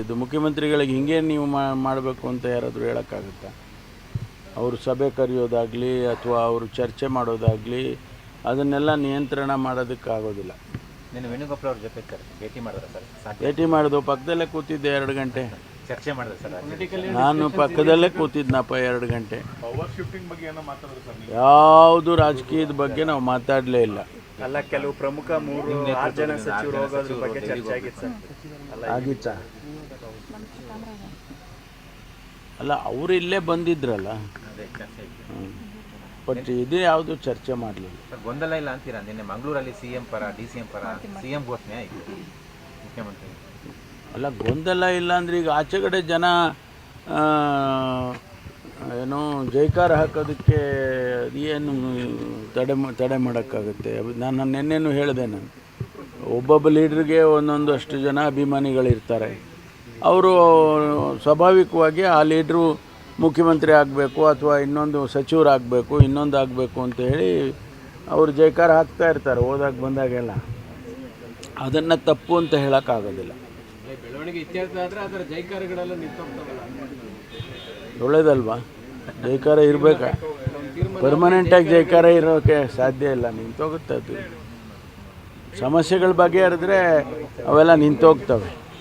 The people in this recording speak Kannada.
ಇದು ಮುಖ್ಯಮಂತ್ರಿಗಳಿಗೆ ಹಿಂಗೆ ನೀವು ಮಾಡಬೇಕು ಅಂತ ಯಾರಾದರೂ ಹೇಳೋಕ್ಕಾಗುತ್ತಾ? ಅವರು ಸಭೆ ಕರೆಯೋದಾಗಲಿ ಅಥವಾ ಅವರು ಚರ್ಚೆ ಮಾಡೋದಾಗಲಿ ಅದನ್ನೆಲ್ಲ ನಿಯಂತ್ರಣ ಮಾಡೋದಕ್ಕಾಗೋದಿಲ್ಲ. ನೀನು ವೇಣುಗೋಪಾಲ್ ಅವ್ರ ಜೊತೆ ಕರ್- ಭೇಟಿ ಮಾಡಿದ್ರೆ ಸರ್? ಭೇಟಿ ಮಾಡಿದ್ವು ಪಕ್ಕದಲ್ಲೇ ಕೂತಿದ್ದೆ ಎರಡು ಗಂಟೆ. ಚರ್ಚೆ ಮಾಡಿದ್ರೆ ಸರ್? ನಾನು ಪಕ್ಕದಲ್ಲೇ ಕೂತಿದ್ನಪ್ಪ ಎರಡು ಗಂಟೆ. ಪವರ್ ಶಿಫ್ಟಿಂಗ್ ಬಗ್ಗೆ ಏನೋ ಮಾತಾಡಿದ್ರು ಸರ್ ನೀವು? ಯಾವುದು ರಾಜಕೀಯದ ಬಗ್ಗೆ ನಾವು ಮಾತಾಡಲೇ ಇಲ್ಲ. ಅಲ್ಲ ಕೆಲವು ಪ್ರಮುಖ ಮೂರು ಆರು ಜನ ಸಚಿವರು ಹೋಗೋದ್ರ ಬಗ್ಗೆ ಚರ್ಚೆ ಆಗಿತ್ತು ಸರ್. ಅಲ್ಲ ಆಗಿತ್ತಾ ಅಲ್ಲ ಅವರು ಇಲ್ಲೇ ಬಂದಿದ್ರಲ್ಲ? ಬಟ್ ಇದು ಯಾವುದು ಚರ್ಚೆ ಮಾಡಲಿಲ್ಲ. ಸರ್ ಗೊಂದಲ ಇಲ್ಲ ಅಂತೀರಾ? ನಿನ್ನೆ ಮಂಗಳೂರಲ್ಲಿ ಸಿ ಎಂ ಪರ ಡಿ ಸಿ ಎಂ ಪರ ಸಿ ಎಂ ಘೋಷಣೆ ಆಯಿತು. ಮುಖ್ಯಮಂತ್ರಿ. ಅಲ್ಲ ಗೊಂದಲ ಇಲ್ಲ ಅಂದ್ರೆ ಈಗ ಆಚೆ ಕಡೆ ಜನ ಆ, ಏನು ಜೈಕಾರ ಹಾಕೋದಕ್ಕೆ ಏನು ತಡೆ ತಡೆ ಮಾಡೋಕ್ಕಾಗುತ್ತೆ. ನಾನು ನಿನ್ನೆನೂ ಹೇಳಿದೆ ನಾನು. ಒಬ್ಬೊಬ್ಬ ಲೀಡ್ರಿಗೆ ಒಂದೊಂದು ಅಷ್ಟು ಜನ ಅಭಿಮಾನಿಗಳಿರ್ತಾರೆ. ಅವರು ಸ್ವಾಭಾವಿಕವಾಗಿ ಆ ಲೀಡ್ರು ಮುಖ್ಯಮಂತ್ರಿ ಆಗಬೇಕು ಅಥವಾ ಇನ್ನೊಂದು ಸಚಿವರಾಗಬೇಕು ಇನ್ನೊಂದು ಆಗಬೇಕು ಅಂತ ಹೇಳಿ ಅವರು ಜೈಕಾರ ಹಾಕ್ತಾ ಇರ್ತಾರೆ ಹೋದಾಗ ಬಂದಾಗೆಲ್ಲ. ಅದನ್ನು ತಪ್ಪು ಅಂತ ಹೇಳೋಕ್ಕಾಗೋದಿಲ್ಲ. ಬೆಳವಣಿಗೆ ಇತ್ಯರ್ಥ ಆದರೆ ಅದರ ಜೈಕಾರಗಳೆಲ್ಲ ನಿಂತೋಗ್ತಾವಲ್ಲ. ಒಳ್ಳೇದಲ್ವಾ? ಜೈಕಾರ ಇರಬೇಕಾ? ಪರ್ಮನೆಂಟಾಗಿ ಜೈಕಾರ ಇರೋಕೆ ಸಾಧ್ಯ ಇಲ್ಲ ನಿಂತೋಗುತ್ತೆ ಅದು. ಸಮಸ್ಯೆಗಳ ಬಗೆಹರಿದ್ರೆ ಅವೆಲ್ಲ ನಿಂತೋಗ್ತವೆ.